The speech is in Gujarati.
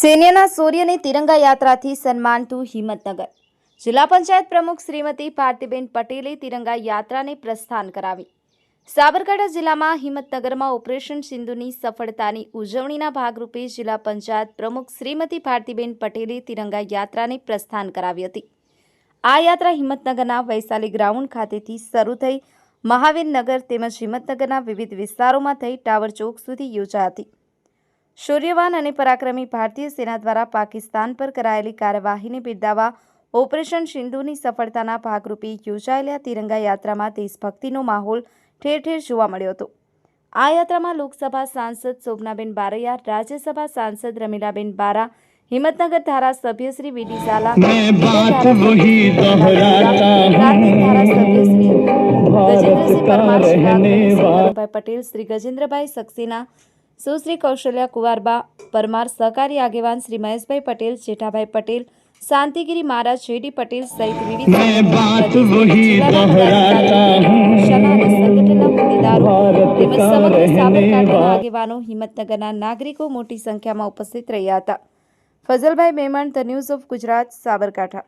સૈન્યના સૂર્યની તિરંગા યાત્રાથી સન્માનતું હિંમતનગર. જિલ્લા પંચાયત પ્રમુખ શ્રીમતી ભારતીબેન પટેલે તિરંગા યાત્રાને પ્રસ્થાન કરાવી. સાબરકાંઠા જિલ્લામાં હિંમતનગરમાં ઓપરેશન સિંધુની સફળતાની ઉજવણીના ભાગરૂપે જિલ્લા પંચાયત પ્રમુખ શ્રીમતી ભારતીબેન પટેલે તિરંગા યાત્રાને પ્રસ્થાન કરાવી હતી. આ યાત્રા હિંમતનગરના વૈશાલી ગ્રાઉન્ડ ખાતેથી શરૂ થઈ મહાવીરનગર તેમજ હિંમતનગરના વિવિધ વિસ્તારોમાં થઈ ટાવર ચોક સુધી યોજાઈ હતી. શૌર્યવાન અને પરાક્રમી ભારતીય સેના દ્વારા પાકિસ્તાન પર કરાયેલી કાર્યવાહીને બિરદાવવા ઓપરેશન સિંધુની સફળતાના ભાગરૂપે યોજાયેલા તિરંગા યાત્રામાં દેશભક્તિનો માહોલ ઠેર ઠેર જોવા મળ્યો હતો. આ યાત્રામાં લોકસભા સાંસદ શોભનાબેન બારૈયા રાજ્યસભા સાંસદ રમીલાબેન બારા હિંમતનગર ધારાસભ્ય શ્રી વીડી ઝાલા ધારાસભ્ય શ્રી ગજેન્દ્રસિંહ પરમાર પટેલ શ્રી ગજેન્દ્રભાઈ સક્સેના સુશ્રી કૌશલ્યા કુવારબા પરમાર સહકારી આગેવાન શ્રી મહેશભાઈ પટેલ જેઠાભાઈ પટેલ શાંતિગીરી મહારાજ જેડી પટેલ સહિત વિવિધ સંગઠનના હોદ્દેદારો તેમજ સમગ્ર સાબરકાંઠાના આગેવાનો હિંમતનગરના નાગરિકો મોટી સંખ્યામાં ઉપસ્થિત રહ્યા હતા. Fazalbhai Memon the news of Gujarat Sabarkantha.